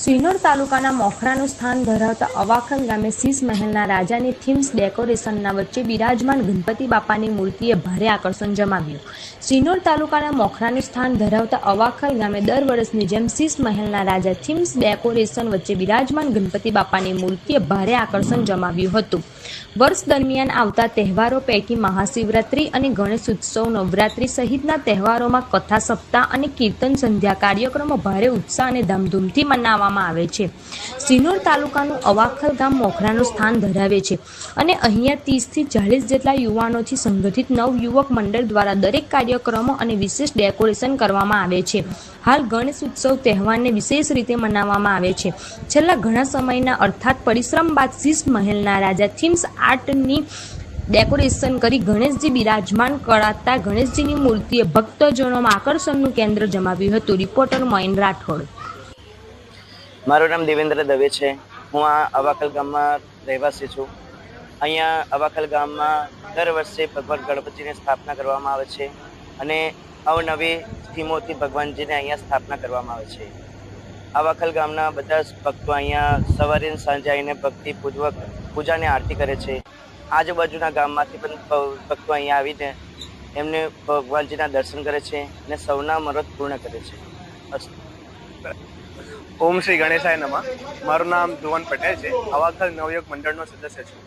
સિનોર તાલુકાના મોખરાનું સ્થાન ધરાવતા અવાખન ગામે શીશ મહેલના રાજાની થીમ્સ ડેકોરેશનના વચ્ચે બિરાજમાન ગણપતિ બાપાની મૂર્તિએ ભારે આકર્ષણ જમાવ્યું. સિનોર તાલુકાના મોખરાનું સ્થાન ધરાવતા અવાખલ ગામે દર વર્ષની જેમ શીશ મહેલના રાજા થીમ્સ ડેકોરેશન વચ્ચે બિરાજમાન ગણપતિ બાપાની મૂર્તિએ ભારે આકર્ષણ જમાવ્યું હતું. વર્ષ દરમિયાન આવતા તહેવારો પૈકી મહાશિવરાત્રિ અને ગણેશ ઉત્સવ, નવરાત્રિ સહિતના તહેવારોમાં કથા, સપ્તાહ અને કીર્તન સંધ્યા કાર્યક્રમો ભારે ઉત્સાહ અને ધામધૂમથી મનાવવામાં આવે છે. સિનોર તાલુકાનું અવાખલ ગામ મોખરાનું સ્થાન ધરાવે છે અને અહીંયા ત્રીસથી ચાલીસ જેટલા યુવાનોથી સંગઠિત નવ યુવક મંડળ દ્વારા દરેક કાર્યક્રમો અને વિશેષ ડેકોરેશન કરવામાં આવે છે. હાલ ગણેશ ઉત્સવ તહેવારને વિશેષ રીતે મનાવવામાં આવે છે. છેલ્લા ઘણા સમયના અર્થાત પરિશ્રમ બાદ શીશ મહેલના રાજા થીમ્સ આર્ટની ડેકોરેશન કરી ગણેશજી બિરાજમાન કરાતા ગણેશજીની મૂર્તિએ ભક્તજનોમાં આકર્ષણનું કેન્દ્ર જમાવ્યું હતું. રિપોર્ટર મોઇન રાઠોડ. મારું નામ દેવેન્દ્ર દવે છે. હું આ અવાખલ ગામમાં રહેવાસી છું. અહીંયા અવાખલ ગામમાં દર વર્ષે ભગવાન ગણપતિની સ્થાપના કરવામાં આવે છે અને અવનવી થીમોથી ભગવાનજીને અહીંયા સ્થાપના કરવામાં આવે છે. અવાખલ ગામના બધા જ ભક્તો અહીંયા સવારે સાંજે આવીને ભક્તિપૂર્વક પૂજાને આરતી કરે છે. આજુબાજુના ગામમાંથી પણ ભક્તો અહીંયા આવીને એમને ભગવાનજીના દર્શન કરે છે અને સૌના મરદ પૂર્ણ કરે છે. અસ્તુ. ઓમ શ્રી ગણેશાય નમઃ. મારું નામ ધુવન પટેલ છે. અવાખલ નવયોગ મંડળનો સદસ્ય છું.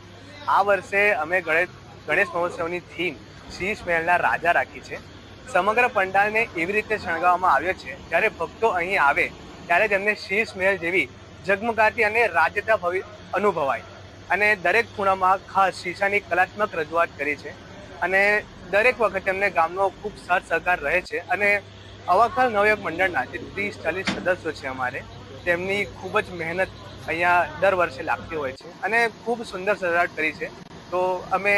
આ વર્ષે અમે ગણેશ ગણેશ મહોત્સવની થીમ શીશ મહેલના રાજા રાખી છે. સમગ્ર પંડાલને એવી રીતે શણગાવવામાં આવ્યો છે, જ્યારે ભક્તો અહીં આવે, ત્યારે તેમને શીશ મહેલ જેવી ઝગમગાતી અને રાજતા ભવી, અનુભવાય. અને દરેક ખૂણામાં ખાસ શીશાની કલાત્મક રજૂઆત કરી છે. અને દરેક વખત તેમને ગામનો ખૂબ સાથ સહકાર રહે છે. અને અવાખલ નવયુગ મંડળના જે ત્રીસ, ચાલીસ સદસ્યો છે અમારે. તેમની ખૂબ જ મહેનત અહીંયા દર વર્ષે લાગતી હોય છે અને ખૂબ સુંદર સજાવટ કરી છે. તો અમે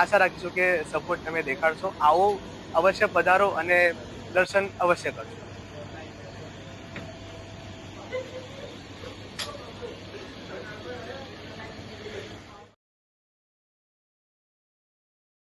આશા રાખીશું કે સપોર્ટ તમે દેખાડશો. આવો અવશ્ય પધારો અને દર્શન અવશ્ય કરજો